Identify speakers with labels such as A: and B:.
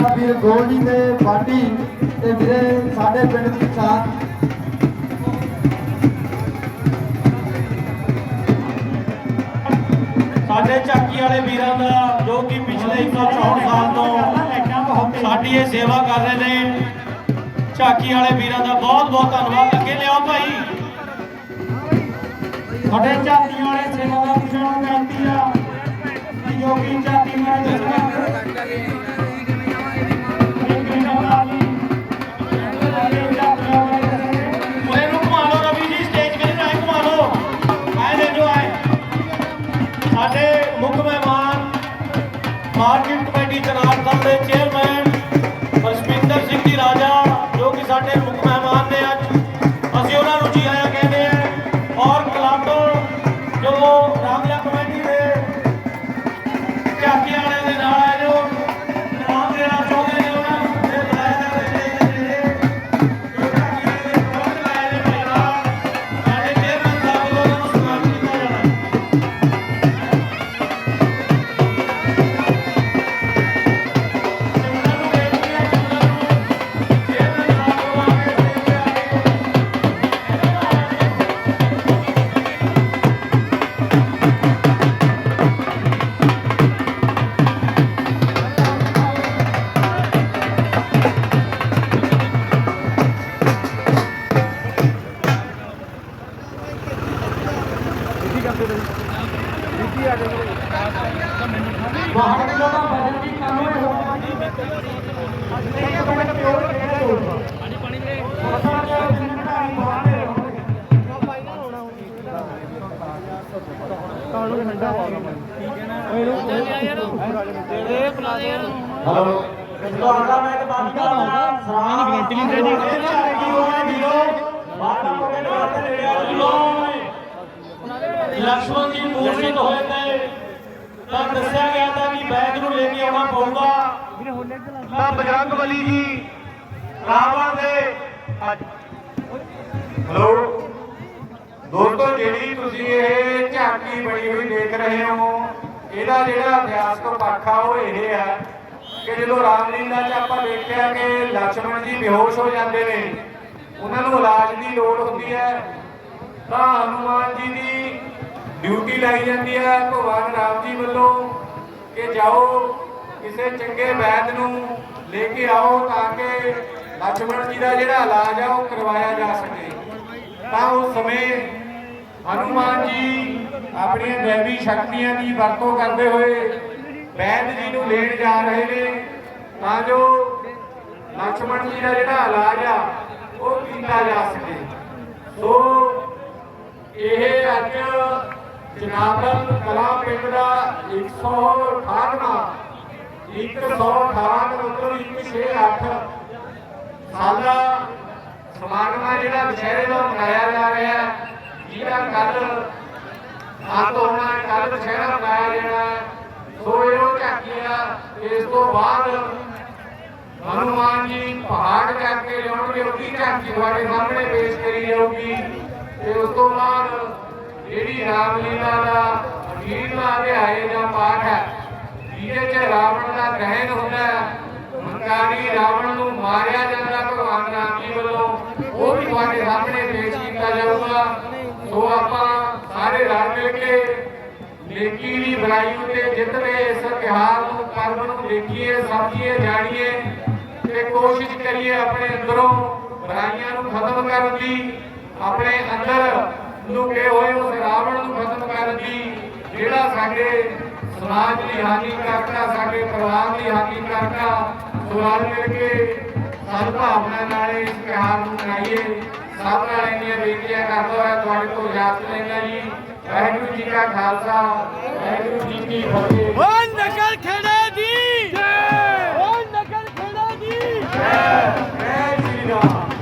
A: ਮੇਰਾ ਵੀਰ ਗੋਲਡੀ ਤੇ ਬਾਡੀ ਤੇ ਵੀਰੇ ਸਾਡੇ ਪਿੰਡ ਦੀ ਸਾਥ
B: ਸਾਡੇ ਝਾਕੀ ਵਾਲੇ ਵੀਰਾਂ ਦਾ ਜੋ ਕਿ ਪਿਛਲੇ 164 ਸਾਲ ਤੋਂ ਸਾਡੀ ਇਹ ਸੇਵਾ ਕਰ ਰਹੇ ਨੇ ਝਾਕੀ ਵਾਲੇ ਵੀਰਾਂ ਦਾ ਬਹੁਤ ਬਹੁਤ ਧੰਨਵਾਦ। ਅੱਗੇ ਲਿਆਓ ਭਾਈ।
C: ਸਾਡੇ ਝਾਕੀ ਵਾਲੇ ਸੇਵਾ ਦਾ ਪੁੱਛਣਾ ਬੇਨਤੀ ਆ ਜੋ ਕਿ ਝਾਤੀ ਮੈਂ ਦੱਸਣਾ
B: ਸਾਡੇ ਮੁੱਖ ਮਹਿਮਾਨ ਮਾਰਕੀਟ ਕਮੇਟੀ ਚਨਾਰ ਦਲ ਦੇ ਚੇਅਰਮੈਨ
C: ਬਾਹਰ ਦਾ ਵਜਨ ਵੀ ਕੰਮ ਹੋਇਆ ਇੱਕ ਮਿੰਟ ਪਿਓਰ ਕਿਹੜੇ ਲੋੜ ਪਾਣੀ ਪਾਣੀ ਵੀਰੇ ਪਤਾ ਨਹੀਂ ਜਿੰਨੇ ਘਾਈ ਬਾਹਰ ਦੇ ਹੋਣਗੇ
A: ਹਲੋ ਤੁਹਾਡਾ ਮੈਂ ਇੱਕ ਬਾਤ ਕਰਾਂ ਸਰਾਣਾ ਬੇਨਤੀ ਨਹੀਂ ਰੈਡੀ ਰੈਡੀ ਹੋਣਾ ਵੀਰੋ ਬਾਹਰ ਹੋ ਕੇ ਘਰ ਦੇ ਨੇੜੇ ਆ ਜਾਓ
B: ਲక్ష్మణ ਜੀ ਮੂਰਛਿਤ ਹੋਏ ਤੇ ਤਾਂ ਦੱਸਿਆ ਗਿਆ ਤਾਂ ਕਿ ਬੈਗ ਨੂੰ ਲੈ ਕੇ ਆਉਣਾ ਪਊਗਾ।
A: ਤਾਂ ਬਜਰੰਗ ਬਲੀ ਜੀ, ਰਾਵਣ ਦੇ ਹਲੋ? ਦੋਸਤੋ, ਜਿਹੜੀ ਤੁਸੀਂ ਇਹ ਝਾਕੀ ਬਣੀ ਹੋਈ ਦੇਖ ਰਹੇ ਹੋ, ਇਹਦਾ ਜਿਹੜਾ ਅਭਿਆਸ ਤੋਂ ਪਾਖਾ ਉਹ ਇਹ ਹੈ ਕਿ ਜਦੋਂ ਰਾਮਲੀਲਾ 'ਚ ਆਪਾਂ ਵੇਖਿਆ ਕਿ ਲక్ష్మణ ਜੀ ਬੇਹੋਸ਼ ਹੋ ਜਾਂਦੇ ਨੇ, ਉਹਨਾਂ ਨੂੰ ਇਲਾਜ ਦੀ ਲੋੜ ਹੁੰਦੀ ਹੈ, ਤਾਂ ਹਨੂਮਾਨ ਜੀ ਦੀ ਡਿਊਟੀ ਲਾਈ ਜਾਂਦੀ ਹੈ ਭਗਵਾਨ ਰਾਮ ਜੀ ਵੱਲੋਂ ਕਿ ਜਾਓ ਕਿਸੇ ਚੰਗੇ ਵੈਦ ਨੂੰ ਲੈ ਕੇ ਆਓ ਤਾਂ ਕਿ ਲక్ష్మణ ਜੀ ਦਾ ਜਿਹੜਾ ਇਲਾਜ ਆ ਉਹ ਕਰਵਾਇਆ ਜਾ ਸਕੇ। ਤਾਂ ਉਸ ਸਮੇਂ ਹਨੂਮਾਨ ਜੀ ਆਪਣੀਆਂ ਦੇਵੀ ਸ਼ਕਤੀਆਂ ਦੀ ਵਰਤੋਂ ਕਰਦੇ ਹੋਏ ਵੈਦ ਜੀ ਨੂੰ ਲੈਣ ਜਾ ਰਹੇ ਨੇ। ਤਾਂ ਜੋ ਲక్ష్మణ ਜੀ ਦਾ ਜਿਹੜਾ ਇਲਾਜ ਆ ਉਹ ਕੀਤਾ ਜਾ ਸਕੇ। ਸੋ ਇਹ ਅੱਜ ਜਨਾਬਲ ਕਲਾ ਪਿੰਡ ਦਾ 118ਵਾਂ 118 ਮਤਲਬ 168 ਸਾਲਾ ਸਮਾਗਮ ਆ ਜਿਹੜਾ ਦੁਸ਼ਹਿਰੇ ਦਾ ਮਨਾਇਆ ਜਾ ਰਿਹਾ ਹੈ ਜਿਹਦਾ ਕੱਲ ਆ ਤੋਂ ਹੋਣਾ ਕੱਲ ਦੁਸ਼ਹਿਰਾ ਮਨਾਇਆ ਜਾਣਾ ਹੈ। ਸੋ ਇਹੋ ਝਾਕੀਆਂ ਇਸ ਤੋਂ ਬਾਅਦ ਹਨੂਮਾਨ ਜੀ ਪਹਾੜ ਕਰਕੇ ਕੇ ਲਿਆਉਣਗੇ, ਉਹਦੀ ਝਾਕੀ ਤੁਹਾਡੇ ਸਾਹਮਣੇ ਪੇਸ਼ ਕਰੀ ਜਾਊਗੀ ਤੇ ਉਸ ਤੋਂ ਬਾਅਦ ਜਿਹੜੀ ਰਾਮਲੀਲਾ ਦਾ ਅਖੀਰਲਾ ਅਧਿਆਏ ਦਾ ਪਾਠ ਹੈ, ਜਿਹਦੇ 'ਚ ਰਾਵਣ ਦਾ ਦਹਨ ਹੁੰਦਾ ਹੈ ਹੰਕਾਰੀ ਰਾਵਣ ਨੂੰ ਮਾਰਿਆ ਜਾਂਦਾ, ਭਗਵਾਨ ਰਾਮ ਜੀ ਵੱਲੋਂ, ਉਹ ਵੀ ਤੁਹਾਡੇ ਸਾਹਮਣੇ ਪੇਸ਼ ਕੀਤਾ ਜਾਊਗਾ। ਸੋ ਆਪਾਂ ਸਾਰੇ ਰਲ ਮਿਲ ਕੇ ਨੇਕੀ ਦੀ ਬੁਰਾਈ ਉਤੇ ਜਿੱਤ ਰਹੇ ਇਸ ਤਿਉਹਾਰ ਨੂੰ, ਪਰਬ ਨੂੰ ਦੇਖੀਏ, ਸਮਝੀਏ, ਜਾਣੀਏ ਤੇ ਕੋਸ਼ਿਸ਼ ਕਰੀਏ ਆਪਣੇ ਅੰਦਰੋਂ ਬੁਰਾਈਆਂ ਨੂੰ ਖਤਮ ਕਰਨ ਦੀ, ਆਪਣੇ ਅੰਦਰ ਲੁਕੇ ਹੋਏ ਉਸ ਰਾਵਣ ਨੂੰ ਖਤਮ ਕਰਨ ਦੀ ਜਿਹੜਾ ਸਾਡੇ ਸਮਾਜ ਦੀ ਹਾਨੀ ਕਰਦਾ ਸਾਡੇ ਪਰਿਵਾਰ ਦੀ ਹਾਨੀ ਕਰਦਾ ਸਵਾਲ ਮਿਲ ਸਭ ਭਾਵਨਾ ਨਾਲ ਇਸ ਪਿਆਰ ਨੂੰ ਮਨਾਈਏ। ਸਭ ਨਾਲ ਇੰਨੀਆਂ ਬੇਨਤੀਆਂ ਕਰਦਾ ਹੋਇਆ ਤੁਹਾਡੇ ਤੋਂ ਇਜਾਜ਼ਤ ਲੈਂਦਾ ਜੀ। ਵਾਹਿਗੁਰੂ ਜੀ ਕਾ ਖਾਲਸਾ ਵਾਹਿਗੁਰੂ ਜੀ ਕੀ ਫਤਿਹ। ਓ
B: ਨਗਰ ਖੇੜਾ ਜੈ! ਓ ਨਗਰ ਖੇੜਾ ਜੈ!
A: ਜੈ ਸ਼੍ਰੀ ਰਾਮ।